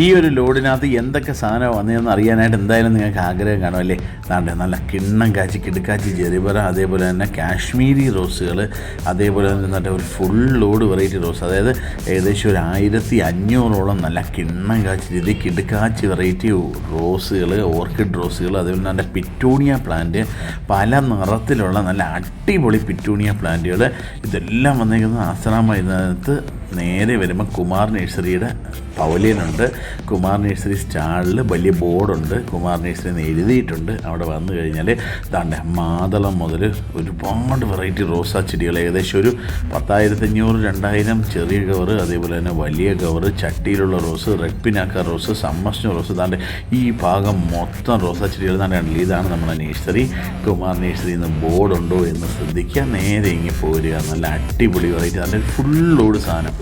ഈ ഒരു ലോഡിനകത്ത് എന്തൊക്കെ സാധനം വന്നതെന്ന് അറിയാനായിട്ട് എന്തായാലും നിങ്ങൾക്ക് ആഗ്രഹം കാണുമല്ലേ അതാണ്ട് നല്ല കിണ്ണം കാച്ചി കിടുക്കാച്ചി ജെറിബറ അതേപോലെ തന്നെ കാശ്മീരി റോസുകൾ അതേപോലെ തന്നെ എന്നിട്ട് ഒരു ഫുൾ ലോഡ് വെറൈറ്റി റോസ്. അതായത് ഏകദേശം ഒരു ആയിരത്തി അഞ്ഞൂറോളം നല്ല കിണ്ണം കാച്ചി രീതി കിടുക്കാച്ചി വെറൈറ്റി റോസുകൾ ഓർക്കിഡ് റോസുകൾ അതേപോലെ നല്ല പിറ്റൂണിയ പ്ലാന്റ് പല നിറത്തിലുള്ള നല്ല അടിപൊളി പിറ്റൂണിയ പ്ലാന്റുകൾ. ഇതെല്ലാം വന്നേക്കുന്നത് ആശ്രമ നേരെ വരുമ്പോൾ കുമാർ നഴ്സറിയുടെ പവലിയനുണ്ട് കുമാർ നഴ്സറി സ്റ്റാളിൽ വലിയ ബോർഡുണ്ട്. കുമാർ നഴ്സറി എന്ന് എഴുതിയിട്ടുണ്ട്. അവിടെ വന്നു കഴിഞ്ഞാൽ ദാണ്ടെ മാതളം മുതൽ ഒരുപാട് വെറൈറ്റി റോസാ ചെടികൾ. ഏകദേശം ഒരു പത്തായിരത്തഞ്ഞൂറ് രണ്ടായിരം ചെറിയ കവറ് അതേപോലെ തന്നെ വലിയ കവറ് ചട്ടിയിലുള്ള റോസ് റെഡ് പിനാക്ക റോസ് സമ്മർഷ്ണ റോസ്. ദാണ്ടെ ഈ ഭാഗം മൊത്തം റോസാ ചെടികൾ കണ്ടില്ല? ഇതാണ് നമ്മുടെ നേഴ്സറി. കുമാർ നേഴ്സറി എന്ന് ബോർഡുണ്ടോ എന്ന് ശ്രദ്ധിക്കുക നേരെ ഇങ്ങി പോരുക. നല്ല അടിപൊളി വെറൈറ്റി. നല്ല ഫുൾ ലോഡ് സാധനം.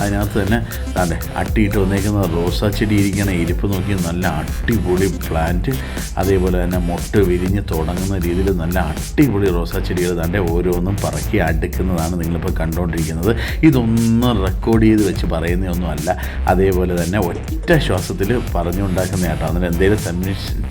അതിനകത്ത് തന്നെ അതെ അട്ടിയിട്ട് വന്നേക്കുന്ന റോസാ ചെടി ഇരിക്കണ ഇരിപ്പ് നോക്കി നല്ല അടിപൊളി പ്ലാന്റ് അതേപോലെ തന്നെ മൊട്ട് വിരിഞ്ഞ് തുടങ്ങുന്ന രീതിയിൽ നല്ല അടിപൊളി റോസാ ചെടികൾ തന്റെ ഓരോന്നും പറക്കി അടുക്കുന്നതാണ് നിങ്ങളിപ്പോൾ കണ്ടുകൊണ്ടിരിക്കുന്നത്. ഇതൊന്നും റെക്കോർഡ് ചെയ്ത് വെച്ച് പറയുന്നതൊന്നുമല്ല. അതേപോലെ തന്നെ ഒറ്റ ശ്വാസത്തിൽ പറഞ്ഞുണ്ടാക്കുന്ന കേട്ടോ. അതിന് എന്തെങ്കിലും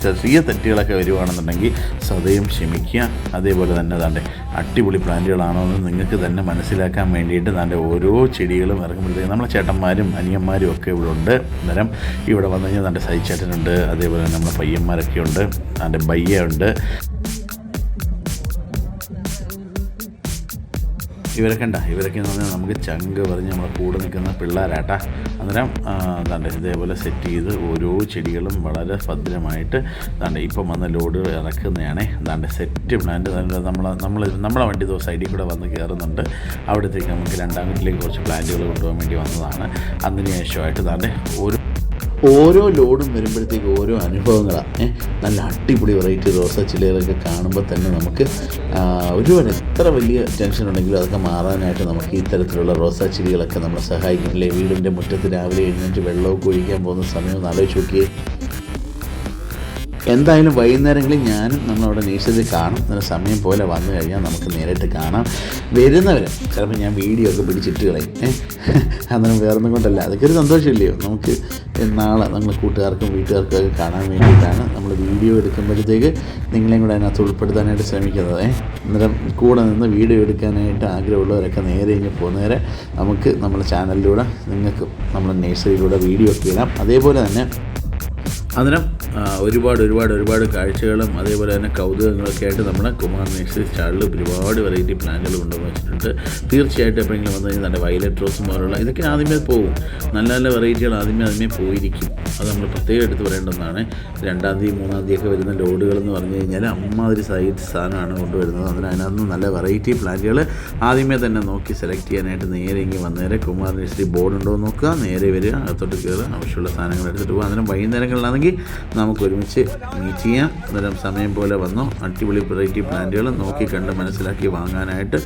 ചെറിയ തെറ്റുകളൊക്കെ വരുവാണെന്നുണ്ടെങ്കിൽ സദയം ക്ഷമിക്കുക. അതേപോലെ തന്നെ താണ്ടെ അടിപൊളി പ്ലാന്റുകളാണോ എന്ന് നിങ്ങൾക്ക് തന്നെ മനസ്സിലാക്കാൻ വേണ്ടിയിട്ട് താണ്ടെ ഓരോ ചെടികളും ഇറങ്ങുമ്പോഴത്തേക്കും നമ്മളെ ചേട്ടന്മാരും അനിയന്മാരും ഒക്കെ ഇവിടെ ഉണ്ട്. അന്നേരം ഇവിടെ വന്നു കഴിഞ്ഞാൽ തന്റെ സൈച്ചേട്ടനുണ്ട് അതേപോലെ നമ്മുടെ പയ്യന്മാരൊക്കെ ഉണ്ട്. എന്റെ ബയ്യ ഉണ്ട് ഇവരൊക്കെ ഉണ്ടാ? ഇവരൊക്കെ എന്ന് പറഞ്ഞാൽ നമുക്ക് ചങ്ക് പറഞ്ഞ് നമ്മളെ കൂടെ നിൽക്കുന്ന പിള്ളേരാട്ടാ. അന്നേരം എന്താണ്ട് ഇതേപോലെ സെറ്റ് ചെയ്ത് ഓരോ ചെടികളും വളരെ ഭദ്രമായിട്ട് എന്താണ്ട് ഇപ്പം വന്ന ലോഡ് ഇറക്കുന്നതാണ്. എന്താണ്ട് സെറ്റ് പ്ലാന്റ് നമ്മളെ നമ്മൾ നമ്മളെ വണ്ടി ദിവസം സൈഡിൽ കൂടെ വന്ന് കയറുന്നുണ്ട്. അവിടത്തേക്ക് നമുക്ക് രണ്ടാം വീട്ടിലേക്ക് കുറച്ച് പ്ലാന്റുകൾ കൊണ്ടുപോകാൻ വേണ്ടി വന്നതാണ്. അതിന് ശേഷമായിട്ട് ദാണ്ടെ ഒരു ഓരോ ലോഡും വരുമ്പോഴത്തേക്ക് ഓരോ അനുഭവങ്ങളാണ് നല്ല അടിപൊളി വെറൈറ്റി റോസ ചില്ലകളൊക്കെ കാണുമ്പോൾ തന്നെ നമുക്ക് ഒരുപാട് എത്ര വലിയ ടെൻഷൻ ഉണ്ടെങ്കിലും അതൊക്കെ മാറാനായിട്ട് നമുക്ക് ഇത്തരത്തിലുള്ള റോസാ ചെടികളൊക്കെ നമ്മളെ സഹായിക്കും. അല്ലേ? വീടിന്റെ മുറ്റത്ത് രാവിലെ എഴുന്നേറ്റ് വെള്ളമൊക്കെ ഒഴിക്കാൻ പോകുന്ന സമയം ഒന്ന് ആലോചിച്ച് നോക്കിയേ. എന്തായാലും വൈകുന്നേരങ്ങളിൽ ഞാനും നമ്മളവിടെ നേഴ്സറിയിൽ കാണും. നല്ല സമയം പോലെ വന്നു കഴിഞ്ഞാൽ നമുക്ക് നേരിട്ട് കാണാം. വരുന്നവർ ചിലപ്പോൾ ഞാൻ വീഡിയോ ഒക്കെ പിടിച്ചിട്ട് കളയും. അന്നേരം വേറൊന്നും കൊണ്ടല്ല. അതൊക്കെ ഒരു സന്തോഷമില്ലയോ? നമുക്ക് നാളെ നമ്മൾ കൂട്ടുകാർക്കും വീട്ടുകാർക്കും ഒക്കെ കാണാൻ വേണ്ടിയിട്ടാണ് നമ്മൾ വീഡിയോ എടുക്കുമ്പോഴത്തേക്ക് നിങ്ങളെയും കൂടെ അതിനകത്ത് ഉൾപ്പെടുത്താനായിട്ട് ശ്രമിക്കുന്നത്. അന്നേരം കൂടെ നിന്ന് വീഡിയോ എടുക്കാനായിട്ട് ആഗ്രഹമുള്ളവരൊക്കെ നേരെ ഇങ്ങനെ പോകുന്നവരെ നമുക്ക് നമ്മുടെ ചാനലിലൂടെ നിങ്ങൾക്ക് നമ്മുടെ നേഴ്സറിയിലൂടെ വീഡിയോ ഒക്കെ ഇടാം. അതേപോലെ തന്നെ അന്നേരം ഒരുപാട് ഒരുപാട് ഒരുപാട് കാഴ്ചകളും അതേപോലെ തന്നെ കൗതുകങ്ങളൊക്കെ ആയിട്ട് നമ്മുടെ കുമാർ നേഴ്സറി സ്റ്റാളിൽ ഒരുപാട് വെറൈറ്റി പ്ലാന്റുകൾ കൊണ്ടുവന്ന് വെച്ചിട്ടുണ്ട്. തീർച്ചയായിട്ടും എപ്പോഴെങ്കിലും വന്നു കഴിഞ്ഞാൽ നല്ല വയലറ്റ് റോസ് പോലുള്ള ഇതൊക്കെ ആദ്യമേ പോകും നല്ല നല്ല വെറൈറ്റികൾ ആദ്യമേ ആദ്യമേ പോയിരിക്കും. അത് നമ്മൾ പ്രത്യേകം എടുത്ത് പറയേണ്ടതാണ് രണ്ടാം തീയതി മൂന്നാം തീയതി ഒക്കെ വരുന്ന ലോഡുകൾ എന്ന് പറഞ്ഞു കഴിഞ്ഞാൽ അമ്മാതിരി സൈറ്റ് സാധനമാണ് കൊണ്ടുവരുന്നത്. അതിന് അതിനകത്ത് നല്ല വെറൈറ്റി പ്ലാന്റുകൾ ആദ്യമേ തന്നെ നോക്കി സെലക്ട് ചെയ്യാനായിട്ട് നേരെ ഇങ്ങനെ വന്നേരെ കുമാർ നേഴ്സറി ബോർഡ് ഉണ്ടോ എന്ന് നോക്കുക. നേരെ വരിക അകത്തോട്ട് കയറുക ആവശ്യമുള്ള സാധനങ്ങൾ എടുത്തിട്ട് പോകുക അന്നേരം വൈകുന്നേരങ്ങളിലാണെങ്കിൽ നമുക്ക് ഒരുമിച്ച് മീറ്റ് ചെയ്യാം. അന്നേരം സമയം പോലെ വന്നു. അടിപൊളി വെറൈറ്റി പ്ലാന്റുകൾ നോക്കി കണ്ട് മനസ്സിലാക്കി വാങ്ങാനായിട്ട്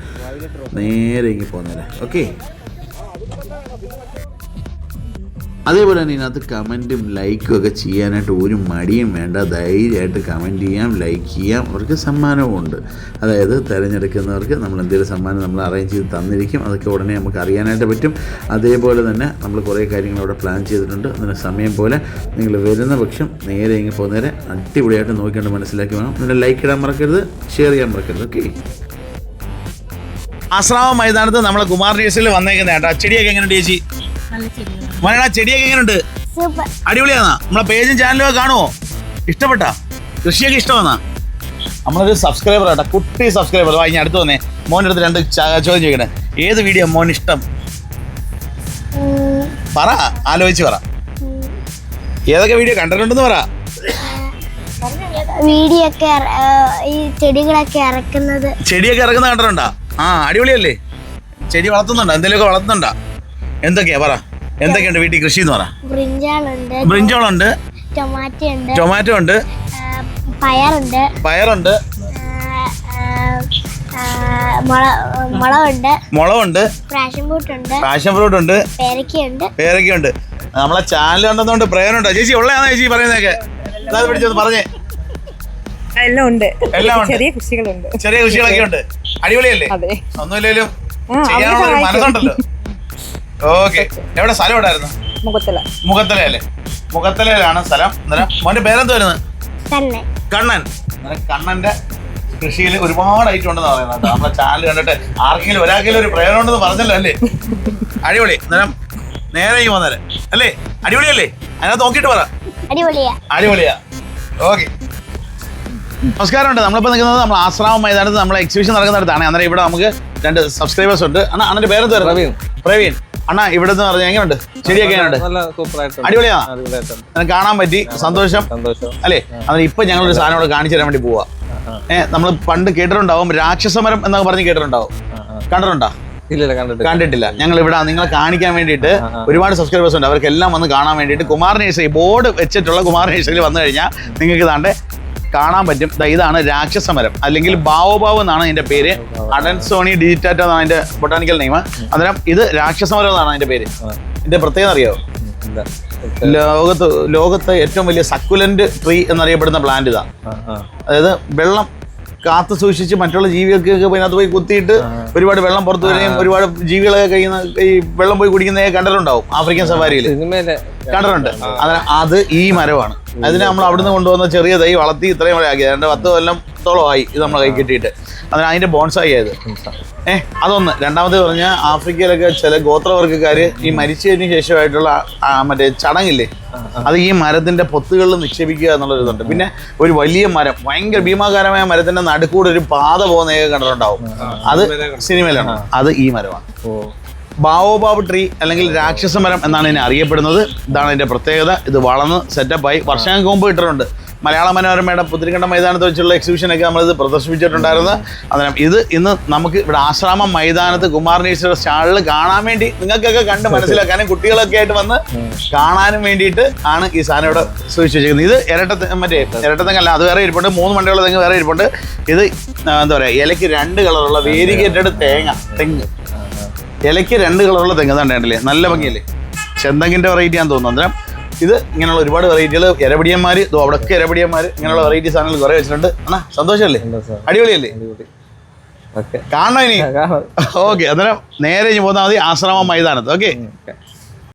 നേരെ ഇങ്ങനെ പോകുന്നില്ല ഓക്കെ അതേപോലെ തന്നെ ഇതിനകത്ത് കമന്റും ലൈക്കും ഒക്കെ ചെയ്യാനായിട്ട് ഒരു മടിയും വേണ്ട. ധൈര്യമായിട്ട് കമന്റ് ചെയ്യാം ലൈക്ക് ചെയ്യാം. അവർക്ക് സമ്മാനവും ഉണ്ട് അതായത് തിരഞ്ഞെടുക്കുന്നവർക്ക് നമ്മൾ എന്തെങ്കിലും സമ്മാനം നമ്മൾ അറേഞ്ച് ചെയ്ത് തന്നിരിക്കും. അതൊക്കെ ഉടനെ നമുക്ക് അറിയാനായിട്ട് പറ്റും. അതേപോലെ തന്നെ നമ്മൾ കുറേ കാര്യങ്ങൾ അവിടെ പ്ലാൻ ചെയ്തിട്ടുണ്ട്. അതിന് സമയം പോലെ നിങ്ങൾ വരുന്ന പക്ഷം നേരെ ഇങ്ങനെ പോകുന്നേരെ അടിപൊളിയായിട്ട് നോക്കിക്കൊണ്ട് മനസ്സിലാക്കി വേണം. പിന്നെ ലൈക്ക് ഇടാൻ മറക്കരുത് ഷെയർ ചെയ്യാൻ മറക്കരുത്. ഓക്കെ ആശ്രാമ മൈതാനത്ത് നമ്മളെ കുമാർ ന്യൂസിൽ വന്നേക്കുന്ന ചേട്ടാ ചെടിയൊക്കെ എങ്ങനെ ചേച്ചി? മലയാള ചെടിയൊക്കെ എങ്ങനെയുണ്ട്? അടിപൊളിയാണോ? അടിപൊളിയാന്നാ നമ്മളെ പേജും ചാനലും ഒക്കെ കാണുമോ ഇഷ്ടപ്പെട്ടാ? കൃഷിയൊക്കെ ഇഷ്ടമാന്നാ നമ്മളൊരു സബ്സ്ക്രൈബർ ആട്ടാ. കുട്ടി സബ്സ്ക്രൈബർ വാ ഇനി അടുത്ത് വന്നേ. മോന്റെ അടുത്ത് രണ്ട് ചോദ്യം ചോദിക്കണേ ഏത് വീഡിയോ മോൻ ഇഷ്ടം? പറ ആലോചിച്ച് പറ. ഏതൊക്കെ വീഡിയോ കണ്ടിട്ടുണ്ടെന്ന് പറ. വീഡിയോ ഒക്കെ ഇറ- ആ, ഈ ചെടികളൊക്കെ ഇറക്കുന്നത്. ചെടിയൊക്കെ ഇറക്കുന്നത് കണ്ടിട്ടുണ്ടാ? ആ അടിപൊളിയല്ലേ? ചെടി വളർത്തുന്നുണ്ടോ? എന്തെങ്കിലുമൊക്കെ വളർത്തുന്നുണ്ടോ? എന്തൊക്കെയാ? പറ. എന്തൊക്കെയുണ്ട് വീട്ടിൽ കൃഷി എന്ന് പറ? ബ്രിഞ്ചാളുണ്ട് ബ്രിഞ്ചോളുണ്ട്. ടൊമാറ്റോ ഉണ്ട് ടൊമാറ്റോ ഉണ്ട് പയറുണ്ട്. പയറുണ്ട് മുളകുണ്ട്. പാഷൻ ഫ്രൂട്ട് ഉണ്ട് പേരക്കയുണ്ട്. പേരക്കയുണ്ട്. നമ്മളെ ചാനൽ ഉണ്ടെന്നുണ്ട് പ്രയോജനമുണ്ടോ ചേച്ചി ഉള്ളതാണോ ചേച്ചി പറയുന്നതൊക്കെ? അത് പിടിച്ചത് പറഞ്ഞേ. എല്ലാം ഉണ്ട്. എല്ലാം ഉണ്ട്. ചെറിയ കൃഷികളുണ്ട്. ചെറിയ കൃഷികളൊക്കെ ഉണ്ട്. അടിപൊളിയല്ലേ? അതെ. ഒന്നുമില്ലേലും ആ, ചെയ്യാനുള്ള ഒരു അവർ മനസ്സുണ്ടല്ലോ. ഓക്കെ എവിടെ സ്ഥലം എവിടായിരുന്നു? മുഖത്തല. മുഖത്തല അല്ലേ മുഖത്തലയിലാണ് സ്ഥലം. അന്നേരം മോന്റെ പേരെന്ത് വരുന്നത്? കണ്ണൻ. അന്നേരം കണ്ണന്റെ കൃഷിയിൽ ഒരുപാട് ഐറ്റം ഉണ്ടെന്ന് പറയുന്നത്. നമ്മളെ ചാനൽ കണ്ടിട്ട് ആർക്കെങ്കിലും ഒരാൾക്കെങ്കിലും ഒരു പ്രയോജനം ഉണ്ടെന്ന് പറഞ്ഞല്ലോ അല്ലേ? അടിപൊളി. അന്നേരം നേരെ ഈ വന്നേരെ. അല്ലേ? അടിപൊളിയല്ലേ? അതിനകത്ത് നോക്കിയിട്ട് പറ. അടിപൊളിയാ. അടിപൊളിയാ. ഓക്കെ നമസ്കാരമുണ്ട്. നമ്മളിപ്പോൾ നിൽക്കുന്നത് നമ്മൾ ആശ്രാമ മൈതാനത്ത് നമ്മൾ എക്സിബിഷൻ നടക്കുന്നിടത്താണ്. അന്നേരം ഇവിടെ നമുക്ക് രണ്ട് സബ്സ്ക്രൈബേഴ്സ് ഉണ്ട്. അണ്ണാ അണ്ണന്റെ പേരെന്ത് പ്രവീൺ. പ്രവീൺ. അണ്ണാ ഇവിടെ നിന്ന് പറഞ്ഞാൽ എങ്ങനെയുണ്ട് ശരിയൊക്കെ അടിപൊളിയാ? കാണാൻ പറ്റി? സന്തോഷം? അല്ലേ? അന്നേരം ഇപ്പൊ ഞങ്ങളൊരു സാധനം ഇവിടെ കാണിച്ചു തരാൻ വേണ്ടി പോവാ. ഏഹ് നമ്മൾ പണ്ട് കേട്ടിട്ടുണ്ടാവും രാക്ഷസമരം എന്നൊക്കെ പറഞ്ഞ് കേട്ടിട്ടുണ്ടാവും. കണ്ടിട്ടുണ്ടോ? കണ്ടിട്ടില്ല. ഞങ്ങൾ ഇവിടെ നിങ്ങളെ കാണിക്കാൻ വേണ്ടിയിട്ട് ഒരുപാട് സബ്സ്ക്രൈബേഴ്സ് ഉണ്ട്. അവർക്കെല്ലാം വന്ന് കാണാൻ വേണ്ടിയിട്ട് കുമാർ നേഴ്സറി ബോർഡ് വെച്ചിട്ടുള്ള കുമാർ നേഴ്സറിയിൽ വന്നു കഴിഞ്ഞാൽ നിങ്ങൾക്ക് ഇതാണ്ട് കാണാൻ പറ്റും. ഇതാണ് രാക്ഷസമരം. അല്ലെങ്കിൽ ബാവോബാവ് എന്നാണ് അതിന്റെ പേര്. അഡൻസോണി ഡിജിറ്റാറ്റ എന്നാണ് അതിന്റെ ബൊട്ടാണിക്കൽ നെയിം. അന്നേരം ഇത് രാക്ഷസമരം എന്നാണ് അതിന്റെ പേര്. ഇതിന്റെ പ്രത്യേകത അറിയാവോ? ലോകത്ത് ലോകത്തെ ഏറ്റവും വലിയ സക്കുലന്റ് ട്രീ എന്നറിയപ്പെടുന്ന പ്ലാന്റ് ഇതാ. അതായത് വെള്ളം കാത്തു സൂക്ഷിച്ച് മറ്റുള്ള ജീവികൾക്കൊക്കെ അതിനകത്ത് പോയി കുത്തിയിട്ട് ഒരുപാട് വെള്ളം പുറത്തു വരികയും ഒരുപാട് ജീവികളൊക്കെ കഴിയുന്ന ഈ വെള്ളം പോയി കുടിക്കുന്നതൊക്കെ കണ്ടിട്ടുണ്ടാവും ആഫ്രിക്കൻ സിനിമയിലെ കണ്ടിട്ടുണ്ട് അത് ഈ മരമാണ്. അതിനെ നമ്മൾ അവിടുന്ന് കൊണ്ടുവന്ന ചെറിയ തൈ വളർത്തി ഇത്രയും വരെ ആക്കിയത് രണ്ട് പത്ത് കൊല്ലത്തോളം ആയി ഇത് നമ്മളെ കൈ കിട്ടിയിട്ട്. അതിന് അതിന്റെ ബോൺസായി ആയത്. ഏഹ് അതൊന്ന്. രണ്ടാമത് പറഞ്ഞാൽ ആഫ്രിക്കയിലൊക്കെ ചില ഗോത്രവർഗക്കാർ ഈ മരിച്ചതിന് ശേഷമായിട്ടുള്ള മറ്റേ ചടങ്ങില്ലേ? അത് ഈ മരത്തിന്റെ പൊത്തുകളിൽ നിക്ഷേപിക്കുക എന്നുള്ളൊരിതുണ്ട്. പിന്നെ ഒരു വലിയ മരം ഭയങ്കര ഭീമാകാരമായ മരത്തിന്റെ നടുക്കൂടെ ഒരു പാത പോകുന്നതൊക്കെ കണ്ടിട്ടുണ്ടാവും അത് സിനിമയിലാണ്. അത് ഈ മരമാണ്. ബാവോബാബ് ട്രീ അല്ലെങ്കിൽ രാക്ഷസ മരം എന്നാണ് ഇതിനെ അറിയപ്പെടുന്നത്. ഇതാണ് ഇതിന്റെ പ്രത്യേകത. ഇത് വളർന്ന് സെറ്റപ്പായി വർഷങ്ങൾക്ക് മുമ്പ് ഇട്ടിട്ടുണ്ട്. മലയാള മനോരമയുടെ പുത്തിരിക്കണ്ട മൈതാനത്ത് വെച്ചുള്ള എക്സിബിഷനൊക്കെ നമ്മളിത് പ്രദർശിപ്പിച്ചിട്ടുണ്ടായിരുന്നു. അന്നേരം ഇത് ഇന്ന് നമുക്ക് ഇവിടെ ആശ്രാമം മൈതാനത്ത് കുമാർ നേഴ്സിയുടെ സ്റ്റാളിൽ കാണാൻ വേണ്ടി നിങ്ങൾക്കൊക്കെ കണ്ട് മനസ്സിലാക്കാനും കുട്ടികളൊക്കെ ആയിട്ട് വന്ന് കാണാനും വേണ്ടിയിട്ട് ആണ് ഈ സാധനം ഇവിടെ സൂക്ഷിച്ചു വെച്ചിരിക്കുന്നത് ഇത് ഇരട്ട മറ്റേ ഇരട്ടത്തെങ്ങല്ല അത് വേറെ ഇരിപ്പുണ്ട്. മൂന്ന് മണ്ടയുള്ള തെങ്ങ് വേറെ ഇരിപ്പുണ്ട്. ഇത് എന്താ പറയുക ഇലയ്ക്ക് രണ്ട് കളറുള്ള വേരിഗേറ്റഡ് തേങ്ങ തെങ്ങ്. ഇലയ്ക്ക് രണ്ട് കളറുള്ള തെങ്ങ് കണ്ടില്ലേ? നല്ല ഭംഗിയല്ലേ? ചെന്തങ്ങിന്റെ വെറൈറ്റി ആണെന്ന് തോന്നുന്നു. അന്നേരം ഇത് ഇങ്ങനെയുള്ള ഒരുപാട് വെറൈറ്റികൾ ഇരപിടിയന്മാർ ഇതോ അവിടെയൊക്കെ ഇരപിടിയന്മാർ ഇങ്ങനെയുള്ള വെറൈറ്റി സാധനങ്ങൾ കുറേ വെച്ചിട്ടുണ്ട്. എന്നാ സന്തോഷമല്ലേ? അടിപൊളിയല്ലേ? അടിപൊളി. കാണണം ഇനി? ഓക്കെ അന്നേരം നേരെ പോകുന്നാൽ മതി. ആശ്രമം മൈതാനത്ത്. ഓക്കെ.